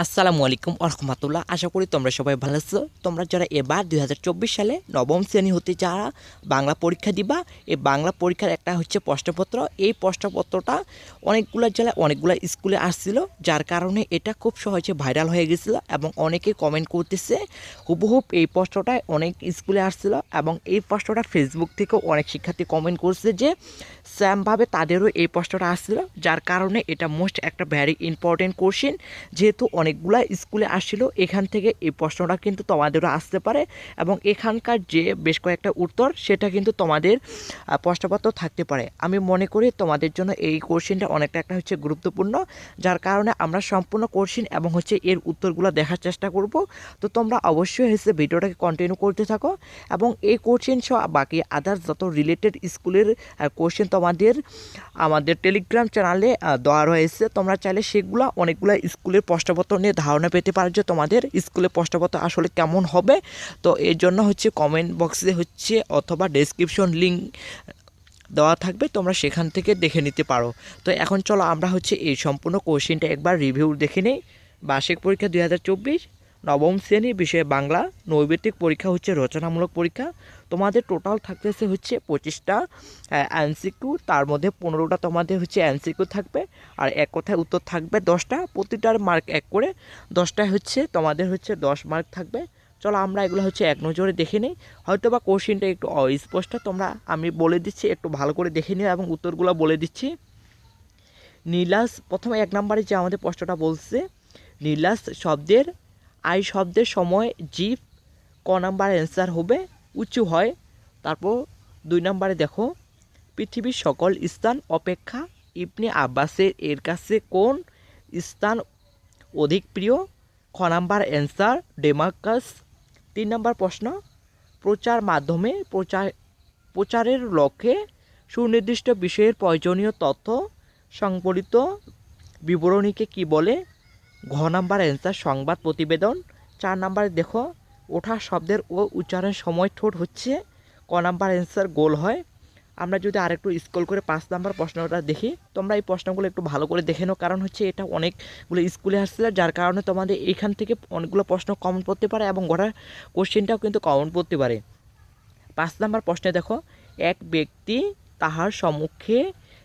আসসালামু আলাইকুম রহমতুল্লাহ। আশা করি তোমরা সবাই ভালো আছো। তোমরা যারা এবার দু হাজার চব্বিশ সালে নবম শ্রেণি হতে যারা বাংলা পরীক্ষা দিবা, এই বাংলা পরীক্ষার একটা হচ্ছে প্রশ্নপত্র। এই প্রশ্নপত্রটা অনেকগুলো জেলায় অনেকগুলো স্কুলে আসছিল, যার কারণে এটা খুব সহজে ভাইরাল হয়ে গেছিল এবং অনেকে কমেন্ট করতেছে হুবহুব এই প্রশ্নটা অনেক স্কুলে আসছিল এবং এই প্রশ্নটা ফেসবুক থেকেও অনেক শিক্ষার্থী কমেন্ট করছে যে, স্যামভাবে তাদেরও এই প্রশ্নটা আসছিল, যার কারণে এটা মোস্ট একটা ভ্যারি ইম্পর্টেন্ট কোশ্চেন, যেহেতু অনেকগুলা স্কুলে আসছিল, এখান থেকে এই প্রশ্নটা কিন্তু তোমাদেরও আসতে পারে এবং এখানকার যে বেশ কয়েকটা উত্তর সেটা কিন্তু তোমাদের প্রশ্নপত্র থাকতে পারে। আমি মনে করি তোমাদের জন্য এই কোশ্চেনটা অনেকটা একটা হচ্ছে গুরুত্বপূর্ণ, যার কারণে আমরা সম্পূর্ণ কোশ্চেন এবং হচ্ছে এর উত্তরগুলো দেখার চেষ্টা করব। তো তোমরা অবশ্যই হচ্ছে ভিডিওটাকে কন্টিনিউ করতে থাকো এবং এই কোশ্চেন সহ বাকি আদার্স যত রিলেটেড স্কুলের কোশ্চেন তোমাদের, আমাদের টেলিগ্রাম চ্যানেলে দেওয়া রয়েছে, তোমরা চাইলে সেগুলো অনেকগুলো স্কুলের প্রশ্নপত্র নিয়ে ধারণা পেতে পারো যে তোমাদের স্কুলে প্রশ্নপত্র আসলে কেমন হবে। তো এর জন্য হচ্ছে কমেন্ট বক্সে হচ্ছে অথবা ডেসক্রিপশন লিঙ্ক দেওয়া থাকবে, তোমরা সেখান থেকে দেখে নিতে পারো। তো এখন চলো আমরা হচ্ছে এই সম্পূর্ণ কোশ্চেনটা একবার রিভিউ দেখে নিই। বার্ষিক পরীক্ষা দুই হাজার চব্বিশ, নবম শ্রেণি বিষয়ে বাংলা নৈবেদিক পরীক্ষা হচ্ছে রচনামূলক পরীক্ষা। তোমাদের টোটাল থাকতেছে হচ্ছে পঁচিশটা এনসিকিউ তার মধ্যে পনেরোটা তোমাদের হচ্ছে এনসিকিউ থাকবে, আর এক কথায় উত্তর থাকবে দশটা, প্রতিটার মার্ক এক করে, দশটায় হচ্ছে তোমাদের হচ্ছে দশ মার্ক থাকবে। চলো আমরা এগুলো হচ্ছে এক নজরে দেখে নিই হয়তো বা কোশ্চেনটা একটু অস্পষ্ট, তোমরা, আমি বলে দিচ্ছি, একটু ভালো করে দেখে নিও এবং উত্তরগুলো বলে দিচ্ছি। নীলাস, প্রথমে এক নম্বরে যে আমাদের প্রশ্নটা বলছে, নীলাস শব্দের আই শব্দের সময় জীব ক নাম্বার অ্যান্সার হবে? উঁচু হয়। তারপর দুই নম্বরে দেখো, পৃথিবীর সকল স্থান অপেক্ষা ইবনে আব্বাসের এর কাছে কোন স্থান অধিক প্রিয়? খ নাম্বার অ্যান্সার ডেমার্কাস তিন নম্বর প্রশ্ন, প্রচার মাধ্যমে প্রচার, প্রচারের লক্ষ্যে সুনির্দিষ্ট বিষয়ের প্রয়োজনীয় তথ্য সংবলিত বিবরণীকে কি বলে? ঘ নাম্বার অ্যান্সার, সংবাদ প্রতিবেদন। চার নাম্বারে দেখো ওঠা শব্দের ও উচ্চারণের সময় ঠোঁট হচ্ছে, ক নাম্বার অ্যান্সার গোল হয়। আমরা যদি আরেকটু স্কুল করে পাঁচ নাম্বার প্রশ্নটা দেখি, তোমরা এই প্রশ্নগুলো একটু ভালো করে দেখে নাও, কারণ হচ্ছে এটা অনেকগুলো স্কুলে আসছে যার কারণে তোমাদের এইখান থেকে অনেকগুলো প্রশ্ন কমন পড়তে পারে এবং গোটা কোশ্চেনটাও কিন্তু কমন পড়তে পারে। পাঁচ নাম্বার প্রশ্নে দেখো, এক ব্যক্তি তাহার সম্মুখে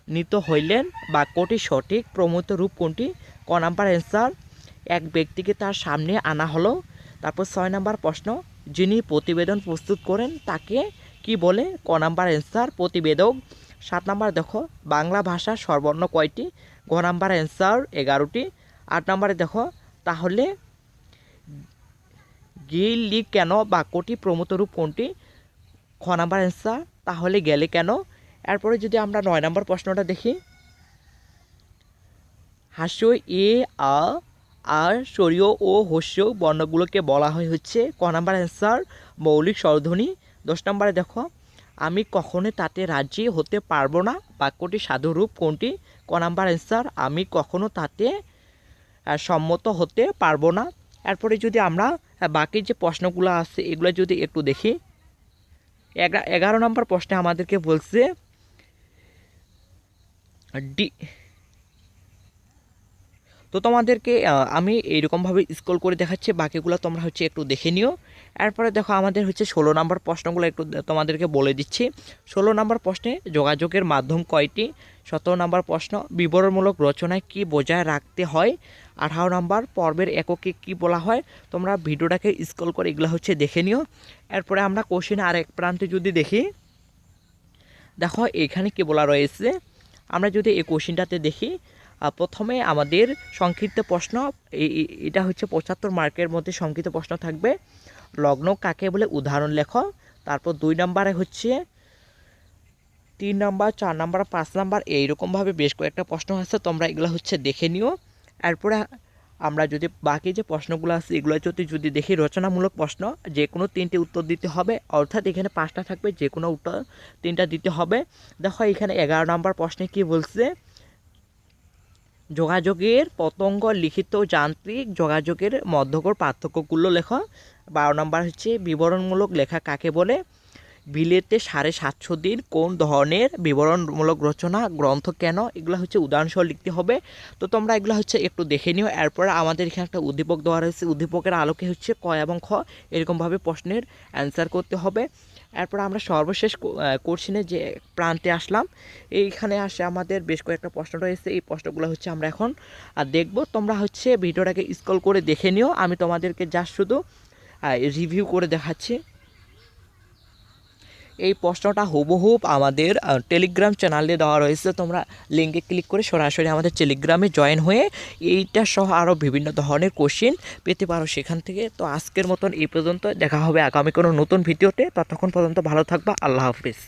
নিত হইলেন বাক্যটি সঠিক প্রমিত রূপ কোনটি? ক নাম্বার অ্যান্সার এক ব্যক্তিকে তার সামনে আনা হলো তারপর ছয় নাম্বার প্রশ্ন, যিনি প্রতিবেদন প্রস্তুত করেন তাকে কি বলে? ক নাম্বার অ্যান্সার প্রতিবেদক। সাত নাম্বার দেখো, বাংলা ভাষা সর্বর্ণ কয়টি? গ নাম্বার অ্যান্সার এগারোটি। আট নাম্বারে দেখো, তাহলে গিলি কেন বাক্যটি প্রমোত রূপ কোনটি? খ নাম্বার অ্যান্সার তাহলে গেলে কেন? এরপরে যদি আমরা নয় নম্বর প্রশ্নটা দেখি। হাস্য এ আ আর সরীয় ও হস্য বর্ণগুলোকে বলা হয় হচ্ছে, ক নাম্বার অ্যান্সার, মৌলিক স্বরধ্বনি। দশ নম্বরে দেখো, আমি কখনো তাতে রাজি হতে পারব না। বাক্যটি সাধুরূপ কোনটি? ক নাম্বার অ্যান্সার, আমি কখনো তাতে সম্মত হতে পারব না। এরপরে যদি আমরা বাকি যে প্রশ্নগুলো আছে, এগুলো যদি একটু দেখি। এগা- এগারো নম্বর প্রশ্নে আমাদেরকে বলছে, ডি তো তোমাদেরকে আমি এইরকমভাবে স্ক্রল করে দেখাচ্ছি, বাকিগুলো তোমরা হচ্ছে একটু দেখে নিও। এরপরে দেখো আমাদের হচ্ছে ষোলো নম্বর প্রশ্নগুলো একটু তোমাদেরকে বলে দিচ্ছি। ষোলো নম্বর প্রশ্নে যোগাযোগের মাধ্যম কয়টি? সতেরো নম্বর প্রশ্ন, বিবরণমূলক রচনায় কি বজায় রাখতে হয়? আঠারো নম্বর পর্বের এককে কি বলা হয়? তোমরা ভিডিওটাকে স্ক্রল করে এগুলো হচ্ছে দেখে নিও। এরপরে আমরা কোশ্চেন আর এক প্রান্তে যদি দেখি, দেখো এখানে কি বলা রয়েছে? আমরা যদি এই কোশ্চেনটাতে দেখি প্রথমে আমাদের সংক্ষিপ্ত প্রশ্ন এটা হচ্ছে পঁচাত্তর মার্কের মধ্যে সংক্ষিপ্ত প্রশ্ন থাকবে। লগ্ন কাকে বলে? উদাহরণ লেখ। তারপর দুই নম্বরে হচ্ছে, তিন নম্বর, চার নাম্বার, পাঁচ নাম্বার, এইরকমভাবে বেশ কয়েকটা প্রশ্ন আছে, তোমরা এগুলো হচ্ছে দেখে নিও। এরপরে আমরা যদি বাকি যে প্রশ্নগুলো আছে, এগুলো যদি যদি দেখি, রচনামূলক প্রশ্ন যে কোনো তিনটে উত্তর দিতে হবে, অর্থাৎ এখানে পাঁচটা থাকবে যে কোনো উত্তর তিনটা দিতে হবে। দেখো এখানে এগারো নম্বর প্রশ্নে কি বলছে? যোগাযোগের পতঙ্গ লিখিত যান্ত্রিক যোগাযোগের মধ্যকর পার্থক্যগুলো লেখো। বারো নম্বর হচ্ছে বিবরণমূলক লেখা কাকে বলে? বিলেতে সাড়ে সাতশো দিন কোন ধরনের বিবরণমূলক রচনা, গ্রন্থ কেন? এগুলো হচ্ছে উদাহরণসহ লিখতে হবে। তো তোমরা এগুলো হচ্ছে একটু দেখে নিও। এরপর আমাদের এখানে একটা উদ্দীপক দেওয়া রয়েছে। উদ্দীপকের আলোকে হচ্ছে ক এবং খ এরকমভাবে প্রশ্নের অ্যান্সার করতে হবে। এরপর আমরা সর্বশেষ কোশ্চেনে যে প্রান্তে আসলাম, এইখানে আসে আমাদের বেশ কয়েকটা প্রশ্ন রয়েছে। এই প্রশ্নগুলো হচ্ছে আমরা এখন আর দেখব। তোমরা হচ্ছে ভিডিওটাকে স্কল করে দেখে নিও। আমি তোমাদেরকে যা শুধু রিভিউ করে দেখাচ্ছি। এই প্রশ্নটা হুবহুব আমাদের টেলিগ্রাম চ্যানেলে দেওয়া রয়েছে। তোমরা লিঙ্কে ক্লিক করে সরাসরি আমাদের টেলিগ্রামে জয়েন হয়ে এইটা সহ আরও বিভিন্ন ধরনের কোশ্চিন পেতে পারো সেখান থেকে। তো আজকের মতন এই পর্যন্ত। দেখা হবে আগামী কোনো নতুন ভিডিওতে। ততক্ষণ পর্যন্ত ভালো থাকবা। আল্লাহ হাফিজ।